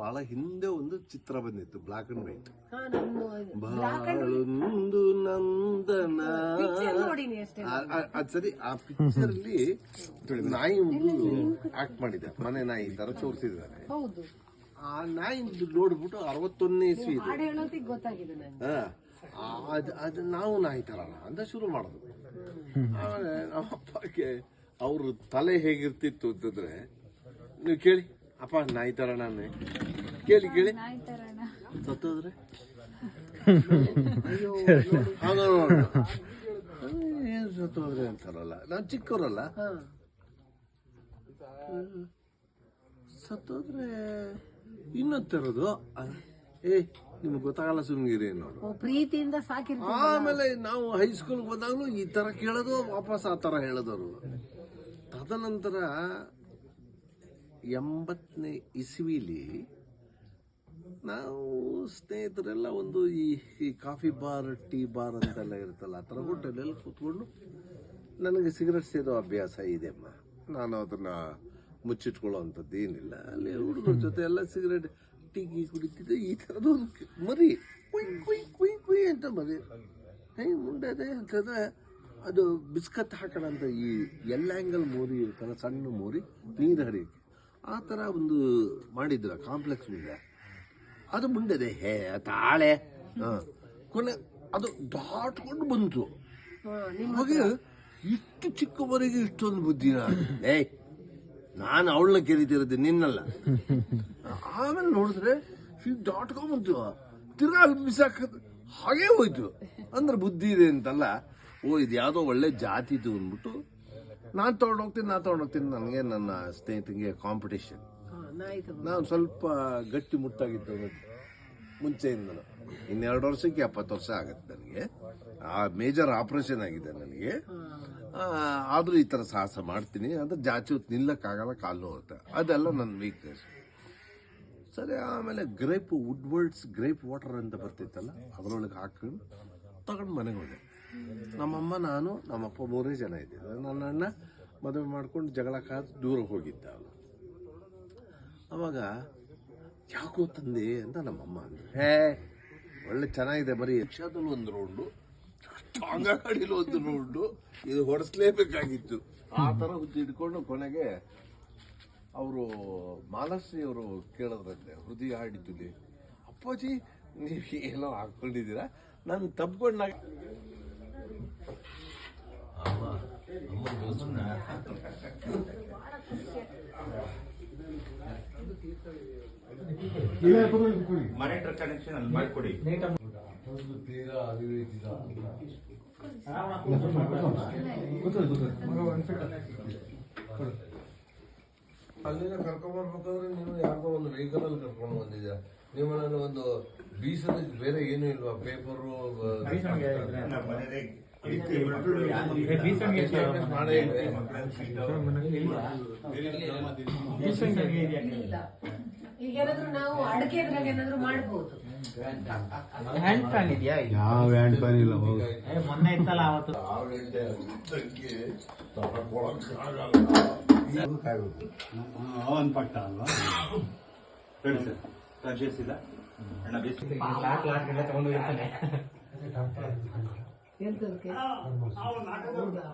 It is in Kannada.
ಬಹಳ ಹಿಂದೆ ಒಂದು ಚಿತ್ರ ಬಂದಿತ್ತು ಬ್ಲಾಕ್ ಅಂಡ್ ವೈಟ್ ಬಹಳೊಂದು ಬಾಳೊಂದು ನಂದನ. ಅದ್ ಸರಿ ಆ ಪಿಕ್ಚರ್ ಅಲ್ಲಿ ನಾಯಿ ಒಂದು ಆಕ್ಟ್ ಮಾಡಿದೆ. ಮನೆ ನಾಯಿ ತರ ತೋರಿಸಿದ್ದಾರೆ. ಆ ನಾಯಿ ನೋಡ್ಬಿಟ್ಟು ಅರವತ್ತೊಂದನೇ ಇಸ್ವಿ ಅದು ನಾವು ನಾಯಿ ತರಲ್ಲ ಅಂತ ಶುರು ಮಾಡೋದು. ಆಮೇಲೆ ನಮ್ಮ ಅಪ್ಪಗೆ ಅವ್ರ ತಲೆ ಹೇಗಿರ್ತಿತ್ತು ಅಂತಂದ್ರೆ ನೀವು ಕೇಳಿ ಅಪ್ಪ ನಾಯಿ ತರ ನಾನು ಕೇಳಿ ಕೇಳಿ. ಸತ್ತೋದ್ರೆ. ಏನ್ ಸತ್ತೋದ್ರೆ ಅಂತಾರಲ್ಲ. ನಾನು ಚಿಕ್ಕವರಲ್ಲ. ಹಾ. ಸತ್ತೋದ್ರೆ ಇನ್ನೊಂತರದು ಏ ನಿಮ್ಗೆ ಗೊತ್ತಾಗಲ್ಲ ಸುಮ್ಗಿರಿ ನೋಡು ಪ್ರೀತಿಯಿಂದ ಸಾಕಿರ್ತೀವಿ ಆಮೇಲೆ ನಾವು ಹೈಸ್ಕೂಲ್ಗೆ ಬಂದಾಗಲೂ ಈ ತರ ಕೇಳೋದು ವಾಪಸ್ ಆ ತರ ಹೇಳೋದವರು. ತದನಂತರ ಎಂಬತ್ತನೇ ಇಸ್ವಿಲಿ ನಾವು ಸ್ನೇಹಿತರೆಲ್ಲ ಒಂದು ಈ ಈ ಕಾಫಿ ಬಾರ್, ಟೀ ಬಾರ್ ಅಂತೆಲ್ಲ ಇರುತ್ತಲ್ಲ, ಆ ಥರ ಹೋಟೆಲಲ್ಲಿ ಕೂತ್ಕೊಂಡು ನನಗೆ ಸಿಗರೆಟ್ ಸೇದೋ ಅಭ್ಯಾಸ ಇದೆ ಅಮ್ಮ. ನಾನು ಅದನ್ನು ಮುಚ್ಚಿಟ್ಕೊಳ್ಳೋ ಅಂಥದ್ದು ಏನಿಲ್ಲ. ಅಲ್ಲಿ ಹುಡುಗರ ಜೊತೆ ಎಲ್ಲ ಸಿಗರೆಟ್, ಟೀ, ಗೀ ಕುಡಿತಿದ್ದೆ. ಈ ಥರದ್ದು ಒಂದು ಮರಿ. ಕುಯ್ ಕುಯ್ ಕುಯ್ ಕುಯ್ ಅಂತ ಮರಿ. ಹೇ, ಮುಂಡದೆ ಅಂತಂದರೆ ಅದು ಬಿಸ್ಕತ್ ಹಾಕೋಣ ಅಂತ ಈ ಎಲ್ಲ ಆ್ಯಂಗಲ್ ಮೋರಿ ಇರ್ತಲ್ಲ ಸಣ್ಣ ಮೋರಿ, ನೀರು ಹರಿಯೋಕ್ಕೆ. ಆ ಥರ ಒಂದು ಮಾಡಿದ್ರ ಕಾಂಪ್ಲೆಕ್ಸ್ ಮುಂದೆ ಅದು ಮುಂಡೆದೆ ಹೇ ತಾಳೆ ಹ. ಕೊನೆ ಅದು ದಾಟ್ಕೊಂಡು ಬಂತು. ಹಾ, ನಿಮ್ ಇಷ್ಟು ಚಿಕ್ಕವರೆಗೆ ಇಷ್ಟೊಂದು ಬುದ್ಧಿ ಏಯ್ ನಾನು ಅವಳನ್ನ ಕೆರಿತಿರೋದು ನಿನ್ನಲ್ಲ. ಆಮೇಲೆ ನೋಡಿದ್ರೆ ದಾಟ್ಕೊಂಡ್ಬಂತು ತಿರ್ಗಾ ಅಲ್ಲಿ ಬಿಸಾಕ ಹಾಗೇ ಹೋಯ್ತು. ಅಂದ್ರೆ ಬುದ್ಧಿ ಇದೆ ಅಂತಲ್ಲ. ಓ ಇದು ಯಾವುದೋ ಒಳ್ಳೆ ಜಾತಿದು ಅಂದ್ಬಿಟ್ಟು ನಾನು ತೊಗೊಂಡೋಗ್ತೀನಿ ನಾನು ತೊಗೊಂಡೋಗ್ತೀನಿ ನನಗೆ ನನ್ನ ಸ್ನೇಹಿತನಿಗೆ ಕಾಂಪಿಟೇಷನ್ ನಾನು ಸ್ವಲ್ಪ ಗಟ್ಟಿ ಮುಟ್ಟಾಗಿದ್ದು ಮುಂಚೆಯಿಂದ ಇನ್ನೆರಡು ವರ್ಷಕ್ಕೆ ಎಪ್ಪತ್ತು ವರ್ಷ ಆಗುತ್ತೆ ನನಗೆ. ಆ ಮೇಜರ್ ಆಪರೇಷನ್ ಆಗಿದೆ ನನಗೆ. ಆದರೂ ಈ ತರ ಸಾಹಸ ಮಾಡ್ತೀನಿ. ಅಂದ್ರೆ ಜಾಚಿ ಹೊತ್ತು ನಿಲ್ಲಕ್ಕಾಗಲ್ಲ ಕಾಲು ಹೋಗುತ್ತೆ ಅದೆಲ್ಲ ನನ್ನ ವೀಕ್ನೆಸ್ ಸರಿ ಆಮೇಲೆ grape wood worlds grape water ಅಂತ ಬರ್ತಿತ್ತಲ್ಲ ಅದರೊಳಗೆ ಹಾಕೊಂಡು ತಗೊಂಡು ಮನೆಗೆ ಹೋದೆ. ನಮ್ಮಮ್ಮ ನಾನು ನಮ್ಮಪ್ಪ ಮೂರೇ ಜನ ಇದ್ದಿದ್ದು ನನ್ನ ಅಣ್ಣ ಮದುವೆ ಮಾಡ್ಕೊಂಡು ಜಗಳ ಕಾದು ದೂರ ಹೋಗಿದ್ದ ಅವನು. ಅವಾಗ ಯಾಕೋ ತಂದೆ ಅಂತ ನಮ್ಮಮ್ಮ ಅಂದ್ರು. ಹೇ. ಒಳ್ಳೆ ಚೆನ್ನಾಗಿದೆ ಬರೀ. ರಿಕ್ಷಾದಲ್ಲಿ ಒಂದು ರೌಂಡು ಅಂಗಡಿಲಿ ಗಾಡಿಲಿ ಒಂದು ರೌಂಡು ಇದು ಹೊಡೆಸ್ಲೇಬೇಕಾಗಿತ್ತು. ಆ ಥರ ಹುಚ್ಚು ಹಿಡ್ಕೊಂಡು ಕೊನೆಗೆ ಅವರು ಮಾಲಶ್ರೀ ಅವರು ಕೇಳೋದ್ರಂತೆ ಹೃದಯ ಹಾಡಿದ್ದುಲಿ ಅಪ್ಪಾಜಿ ನೀವು ಏನೋ ಹಾಕೊಂಡಿದ್ದೀರಾ? ನಾನು ತಪ್ಕೊಂಡು ಮನೆಟ್ರ ಕನೆಕ್ಷನ್ ಅಲ್ಲಿ ಮಾಡಿಕೊಡಿ. ಅಲ್ಲಿನ ಕರ್ಕೊಂಡ್ ಬರ್ಬೇಕಾದ್ರೆ ನೀವು ಯಾವ್ದೋ ಒಂದು ವೆಹಿಕಲ್ ಅಲ್ಲಿ ಕರ್ಕೊಂಡು ಬಂದಿದ್ದೀರಾ? ನಿಮ್ಮಲ್ಲಿ ಒಂದು ಬೀಸದ ಬೇರೆ ಏನು ಇಲ್ವಾ? ಪೇಪರು ಈಗ ಏನಾದ್ರು ನಾವು ಅಡಕೆ ಇದ್ರಾಗ ಏನಾದ್ರು ಮಾಡ್ಬೋದು ಹ್ಯಾಂಡ್ ಫ್ಯಾನ್ ಇದೆಯಾ ಯಾವ ಹ್ಯಾಂಡ್ ಫ್ಯಾನ್ ಇಲ್ಲ ಹೋಗು ಏ, ಮೊನ್ನೆ ಇತ್ತಲ್ಲ ಅವತ್ತು. ಅವನ್ ಪಟ್ಟ ಅಲ್ವಾ ಸರ್ ಇಲ್ಲ ಅಣ್ಣ ಬೇಸಿಗೆ ತಗೊಂಡು వెళ్తుంది అవును